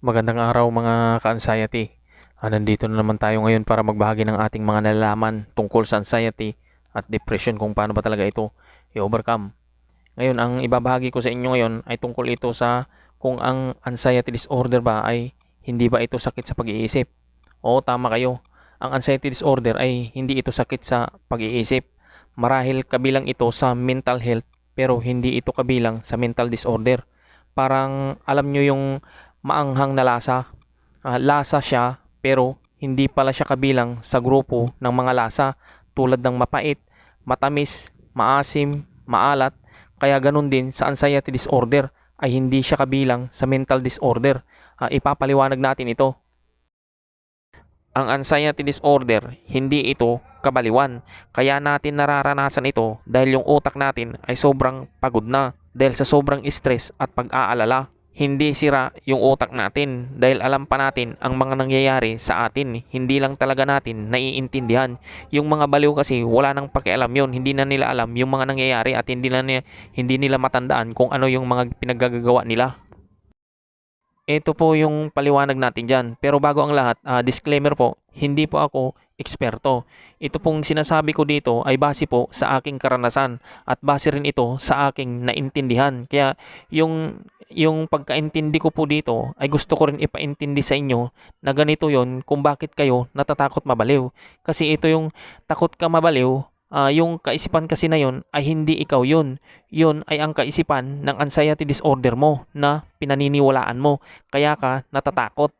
Magandang araw mga ka-anxiety. Ah, nandito na naman tayo ngayon para magbahagi ng ating mga nalalaman tungkol sa anxiety at depression kung paano ba talaga ito i-overcome. Ngayon, ang ibabahagi ko sa inyo ngayon ay tungkol ito sa kung ang anxiety disorder ba ay hindi ba ito sakit sa pag-iisip. Oo, tama kayo. Ang anxiety disorder ay hindi ito sakit sa pag-iisip. Marahil kabilang ito sa mental health pero hindi ito kabilang sa mental disorder. Parang alam nyo yung maanghang na lasa. Ah, lasa siya pero hindi pala siya kabilang sa grupo ng mga lasa tulad ng mapait, matamis, maasim, maalat. Kaya ganun din sa anxiety disorder ay hindi siya kabilang sa mental disorder. Ah, ipapaliwanag natin ito. Ang anxiety disorder, hindi ito kabaliwan. Kaya natin nararanasan ito dahil yung utak natin ay sobrang pagod na dahil sa sobrang stress at pag-aalala. Hindi sira yung utak natin dahil alam pa natin ang mga nangyayari sa atin. Hindi lang talaga natin naiintindihan. Yung mga baliw kasi wala nang pakialam yun. Hindi na nila alam yung mga nangyayari at hindi, na nila, hindi nila matandaan kung ano yung mga pinaggagawa nila. Ito po yung paliwanag natin dyan. Pero bago ang lahat, ah, disclaimer po, hindi po ako eksperto. Ito pong sinasabi ko dito ay base po sa aking karanasan at base rin ito sa aking naintindihan. Kaya yung yung pagkaintindi ko po dito ay gusto ko rin ipaintindi sa inyo na ganito yon kung bakit kayo natatakot mabaliw. Kasi ito yung takot ka mabaliw, ah, yung kaisipan kasi na yon ay hindi ikaw yun. Yun ay ang kaisipan ng anxiety disorder mo na pinaniniwalaan mo. Kaya ka natatakot.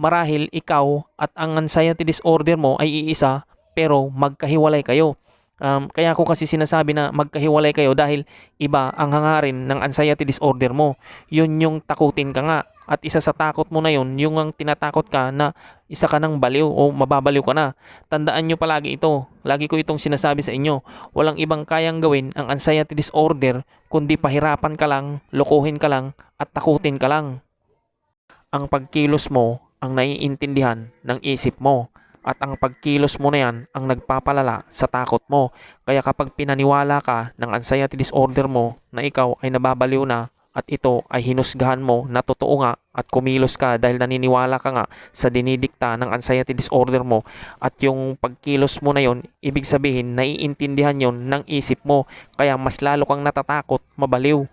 Marahil ikaw at ang anxiety disorder mo ay iisa pero magkahiwalay kayo. Um, kaya ko kasi sinasabi na magkahiwalay kayo dahil iba ang hangarin ng anxiety disorder mo. Yun yung takutin ka nga. At isa sa takot mo na yun, yung ang tinatakot ka na isa ka ng baliw o mababaliw ka na. Tandaan nyo palagi ito. Lagi ko itong sinasabi sa inyo. Walang ibang kayang gawin ang anxiety disorder kundi pahirapan ka lang, lokohin ka lang, at takutin ka lang. Ang pagkilos mo ang naiintindihan ng isip mo at ang pagkilos mo na yan ang nagpapalala sa takot mo. Kaya kapag pinaniwala ka ng anxiety disorder mo na ikaw ay nababaliw na at ito ay hinusgahan mo na totoo nga at kumilos ka dahil naniniwala ka nga sa dinidikta ng anxiety disorder mo. At yung pagkilos mo na yon ibig sabihin naiintindihan yon ng isip mo. Kaya mas lalo kang natatakot mabaliw.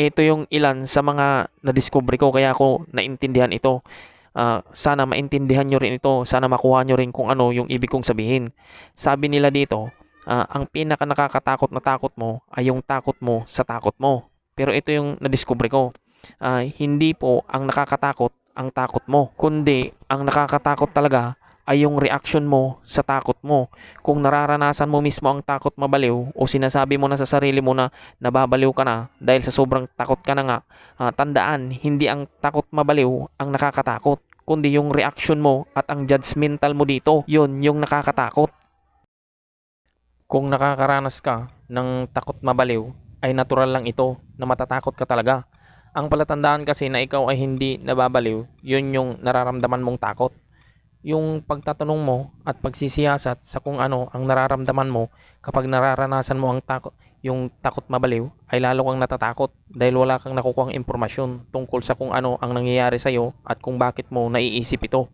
Ito yung ilan sa mga nadiscovery ko kaya ako naintindihan ito. Ah, sana maintindihan nyo rin ito. Sana makuha nyo rin kung ano yung ibig kong sabihin. Sabi nila dito ah, ang pinaka nakakatakot na takot mo ay yung takot mo sa takot mo pero ito yung nadiscover ko. Ah, hindi po ang nakakatakot ang takot mo, kundi ang nakakatakot talaga ay yung reaction mo sa takot mo. Kung nararanasan mo mismo ang takot mabaliw o sinasabi mo na sa sarili mo na nababaliw ka na dahil sa sobrang takot ka na nga, ah, tandaan, hindi ang takot mabaliw ang nakakatakot, kundi yung reaction mo at ang judgmental mo dito, yun yung nakakatakot. Kung nakakaranas ka ng takot mabaliw, ay natural lang ito na matatakot ka talaga. Ang palatandaan kasi na ikaw ay hindi nababaliw, yun yung nararamdaman mong takot. Yung pagtatanong mo at pagsisiyasat sa kung ano ang nararamdaman mo kapag nararanasan mo ang takot, yung takot mabaliw, ay lalo kang natatakot dahil wala kang nakukuhang impormasyon tungkol sa kung ano ang nangyayari sa'yo at kung bakit mo naiisip ito.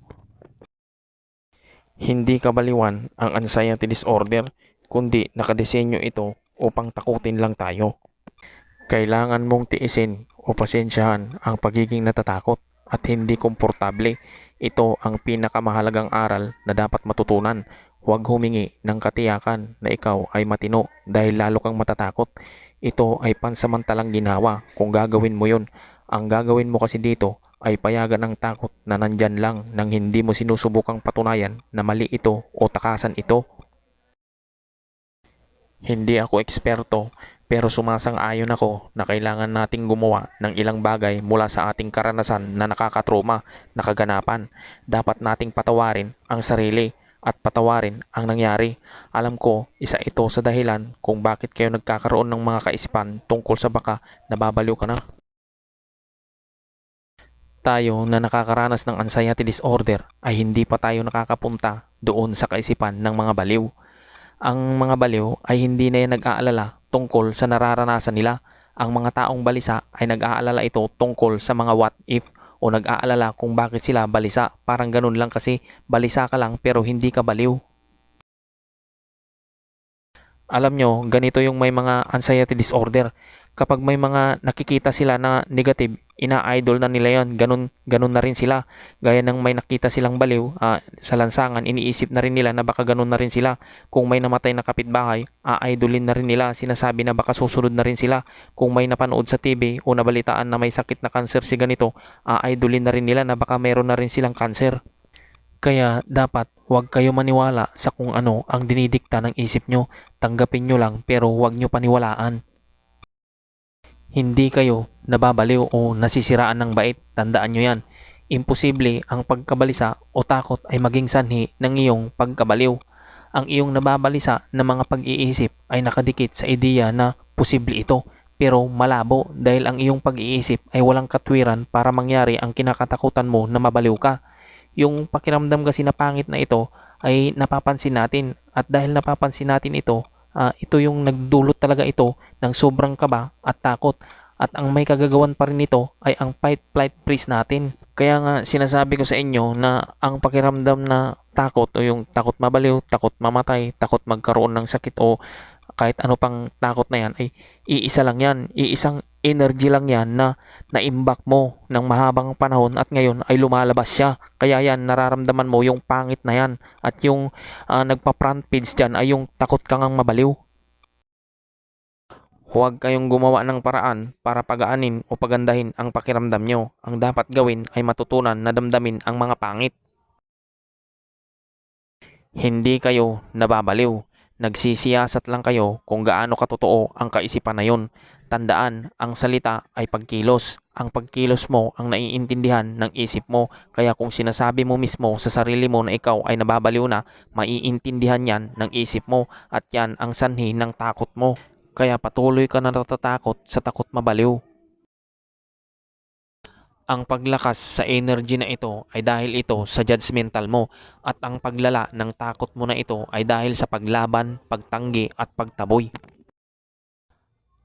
Hindi kabaliwan ang anxiety disorder, kundi nakadesenyo ito upang takutin lang tayo. Kailangan mong tiisin o pasensyahan ang pagiging natatakot at hindi komportable. Ito ang pinakamahalagang aral na dapat matutunan. Huwag humingi ng katiyakan na ikaw ay matino dahil lalo kang matatakot. Ito ay pansamantalang ginawa kung gagawin mo yon. Ang gagawin mo kasi dito ay payagan ng takot na nandyan lang nang hindi mo sinusubukang patunayan na mali ito o takasan ito. Hindi ako eksperto pero sumasang-ayon ako na kailangan nating gumawa ng ilang bagay mula sa ating karanasan na nakakatroma na kaganapan. Dapat nating patawarin ang sarili at patawarin ang nangyari. Alam ko, isa ito sa dahilan kung bakit kayo nagkakaroon ng mga kaisipan tungkol sa baka nababaliw ka na. Tayo na nakakaranas ng anxiety disorder ay hindi pa tayo nakakapunta doon sa kaisipan ng mga baliw ang mga baliw ay hindi na nag-aalala tungkol sa nararanasan nila. Ang mga taong balisa ay nag-aalala ito tungkol sa mga what if o nag-aalala kung bakit sila balisa. Parang ganun lang kasi balisa ka lang pero hindi ka baliw. Alam nyo, ganito yung may mga anxiety disorder. Kapag may mga nakikita sila na negative, ina-idol na nila yon ganun, ganun na rin sila. Gaya ng may nakita silang baliw ah, sa lansangan, iniisip na rin nila na baka ganun na rin sila. Kung may namatay na kapitbahay, a-idolin na rin nila. Sinasabi na baka susunod na rin sila. Kung may napanood sa TV o nabalitaan na may sakit na cancer si ganito, a-idolin na rin nila na baka meron na rin silang cancer. Kaya dapat huwag kayo maniwala sa kung ano ang dinidikta ng isip nyo. Tanggapin nyo lang pero huwag nyo paniwalaan. Hindi kayo nababaliw o nasisiraan ng bait. Tandaan nyo yan. Imposible ang pagkabalisa o takot ay maging sanhi ng iyong pagkabaliw. Ang iyong nababalisa na mga pag-iisip ay nakadikit sa ideya na posible ito pero malabo dahil ang iyong pag-iisip ay walang katwiran para mangyari ang kinakatakutan mo na mabaliw ka. Yung pakiramdam kasi na pangit na ito ay napapansin natin at dahil napapansin natin ito, ah, ito yung nagdulot talaga ito ng sobrang kaba at takot at ang may kagagawan pa rin nito ay ang fight flight freeze natin. Kaya nga sinasabi ko sa inyo na ang pakiramdam na takot o yung takot mabaliw, takot mamatay, takot magkaroon ng sakit o kahit ano pang takot na yan ay iisa lang yan, iisang energy lang yan na naimbak mo ng mahabang panahon at ngayon ay lumalabas siya. Kaya yan, nararamdaman mo yung pangit na yan at yung ah, nagpa-front page dyan ay yung takot ka ngang mabaliw. Huwag kayong gumawa ng paraan para pagaanin o pagandahin ang pakiramdam nyo. Ang dapat gawin ay matutunan na damdamin ang mga pangit. Hindi kayo nababaliw. Nagsisiyasat lang kayo kung gaano katotoo ang kaisipan na yun. Tandaan, ang salita ay pagkilos. Ang pagkilos mo ang naiintindihan ng isip mo. Kaya kung sinasabi mo mismo sa sarili mo na ikaw ay nababaliw na, maiintindihan yan ng isip mo at yan ang sanhi ng takot mo. Kaya patuloy ka na natatakot sa takot mabaliw. Ang paglakas sa energy na ito ay dahil ito sa judgmental mo at ang paglala ng takot mo na ito ay dahil sa paglaban, pagtanggi at pagtaboy.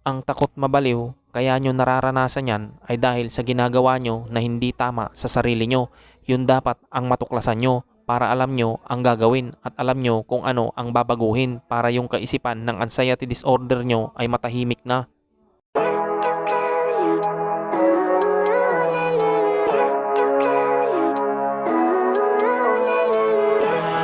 Ang takot mabaliw, kaya nyo nararanasan yan ay dahil sa ginagawa nyo na hindi tama sa sarili nyo. Yun dapat ang matuklasan nyo para alam nyo ang gagawin at alam nyo kung ano ang babaguhin para yung kaisipan ng anxiety disorder nyo ay matahimik na.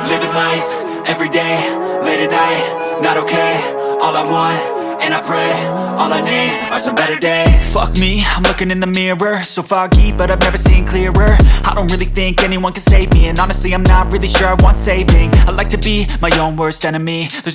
Living life every day, late at night, not okay. All I want, and I pray, all I need are some better days. Fuck me, I'm looking in the mirror, so foggy, but I've never seen clearer. I don't really think anyone can save me, and honestly, I'm not really sure I want saving. I like to be my own worst enemy. There's